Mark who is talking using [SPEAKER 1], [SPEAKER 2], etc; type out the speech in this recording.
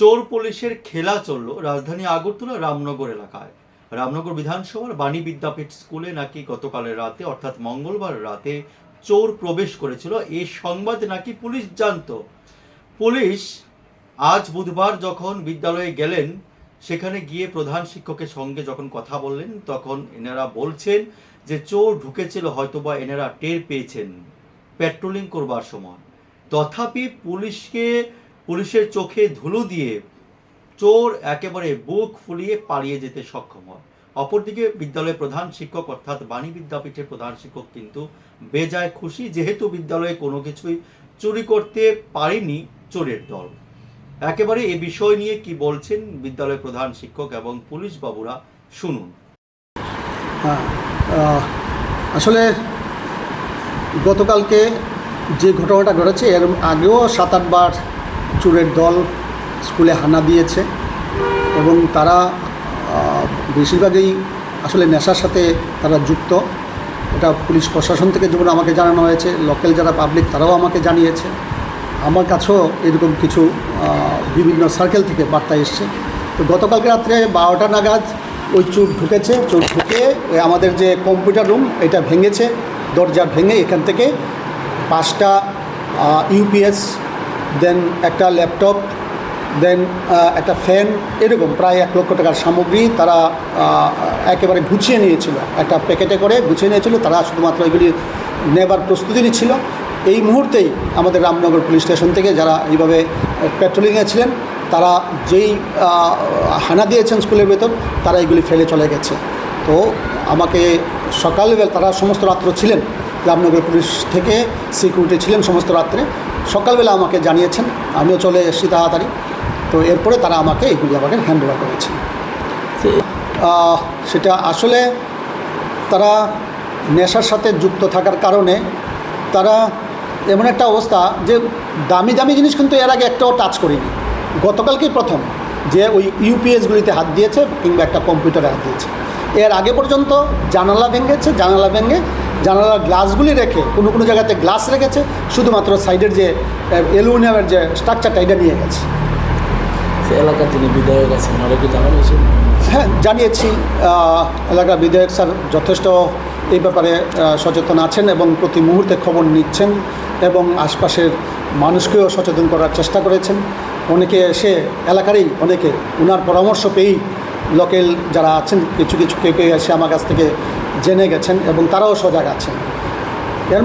[SPEAKER 1] চোর পুলিশের খেলা চলল রাজধানী আগরতলা রামনগর এলাকায়। রামনগর বিধানসভার বাণী বিদ্যাপীঠ স্কুলে নাকি গতকালের রাতে, অর্থাৎ মঙ্গলবার রাতে, চোর প্রবেশ করেছিল। এই সংবাদ নাকি পুলিশ জানতো। পুলিশ আজ বুধবার যখন বিদ্যালয়ে গেলেন, সেখানে গিয়ে প্রধান শিক্ষকের সঙ্গে যখন কথা বললেন, তখন এনারা বলছেন যে চোর ঢুকেছিল, হয়তোবা এনারা টের পেয়েছেন। পেট্রোলিং করবার সময়। তথাপি পুলিশকে পুলিশের চোখে ধুলো দিয়ে চোর একেবারে বুক ফুলিয়ে পালিয়ে যেতে সক্ষম হয় অপরদিকে বিদ্যালয়ের প্রধান শিক্ষক অর্থাৎ বাণী বিদ্যাপীঠের প্রধান শিক্ষক কিন্তু বেজায় খুশি, যেহেতু বিদ্যালয়ে কোনো কিছুই চুরি করতে পারেনি চোরের দল। একেবারে এ বিষয় নিয়ে কি বলছেন বিদ্যালয়ের প্রধান শিক্ষক এবং পুলিশ বাবুরা, শুনুন।
[SPEAKER 2] হ্যাঁ আসলে গতকালকে যে ঘটনাটা ঘটেছে, এর আগেও সাত আটবার চোরের দল স্কুলে হানা দিয়েছে এবং তারা বেশিরভাগই আসলে নেশার সাথে তারা যুক্ত। এটা পুলিশ প্রশাসন থেকে যেমন আমাকে জানানো হয়েছে, লোকাল যারা পাবলিক তারাও আমাকে জানিয়েছে। আমার কাছেও এরকম কিছু বিভিন্ন সার্কেল থেকে বার্তা এসছে। তো গতকালকে রাত্রে বারোটা নাগাদ ওই চোর ঢুকেছে। চোর ঢুকে আমাদের যে কম্পিউটার রুম এটা ভেঙেছে। দরজা ভেঙে এখান থেকে পাঁচটা ইউপিএস দেন একটা ল্যাপটপ, দেন একটা ফ্যান, এরকম প্রায় এক লক্ষ টাকার সামগ্রী তারা একেবারে গুছিয়ে নিয়েছিল। একটা প্যাকেটে করে গুছিয়ে নিয়েছিল, তারা শুধুমাত্র এগুলি নেবার প্রস্তুতি নিচ্ছিল এই মুহূর্তেই আমাদের রামনগর পুলিশ স্টেশন থেকে যারা এইভাবে পেট্রোলিংয়ে ছিলেন, তারা যেই হানা দিয়েছেন স্কুলের ভেতর, তারা এগুলি ফেলে চলে গেছে। তো আমাকে সকালবেলা তারা সমস্ত রাত্র ছিলেন রামনগর পুলিশ থেকে সিকিউরিটি ছিলেন সমস্ত রাত্রে। সকালবেলা আমাকে জানিয়েছেন আমিও চলে এসেছি তাড়াতাড়ি। তো এরপরে তারা আমাকে এগুলি আমাকে হ্যান্ড ওভার করেছে সেটা আসলে তারা নেশার সাথে যুক্ত থাকার কারণে তারা এমন একটা অবস্থা যে দামি দামি জিনিস কিন্তু এর আগে একটাও টাচ করিনি। গতকালকেই প্রথম যে ওই ইউপিএসগুলিতে হাত দিয়েছে কিংবা একটা কম্পিউটারে হাত দিয়েছে। এর আগে পর্যন্ত জানালা ভেঙেছে জানালা ভেঙে জানালার গ্লাসগুলি রেখে কোনো কোনো জায়গাতে গ্লাস রেখেছে শুধুমাত্র সাইডের যে অ্যালুমিনিয়ামের যে স্ট্রাকচারটা এটা নিয়ে গেছে।
[SPEAKER 3] সে এলাকার যিনি বিধায়ক আছেন ওনারা কি জানানো
[SPEAKER 2] হ্যাঁ জানিয়েছি। আহ, এলাকার বিধায়ক স্যার যথেষ্ট এই ব্যাপারে সচেতন আছেন এবং প্রতি মুহূর্তে খবর নিচ্ছেন এবং আশপাশের মানুষকেও সচেতন করার চেষ্টা করেছেন। অনেকে এসে এলাকারই অনেকে ওনার পরামর্শ পেয়েই লোকেল যারা আছেন কিছু কিছু কেউ কেউ এসে আমার কাছ থেকে জেনে গেছেন এবং তারাও সজাগ আছেন। এর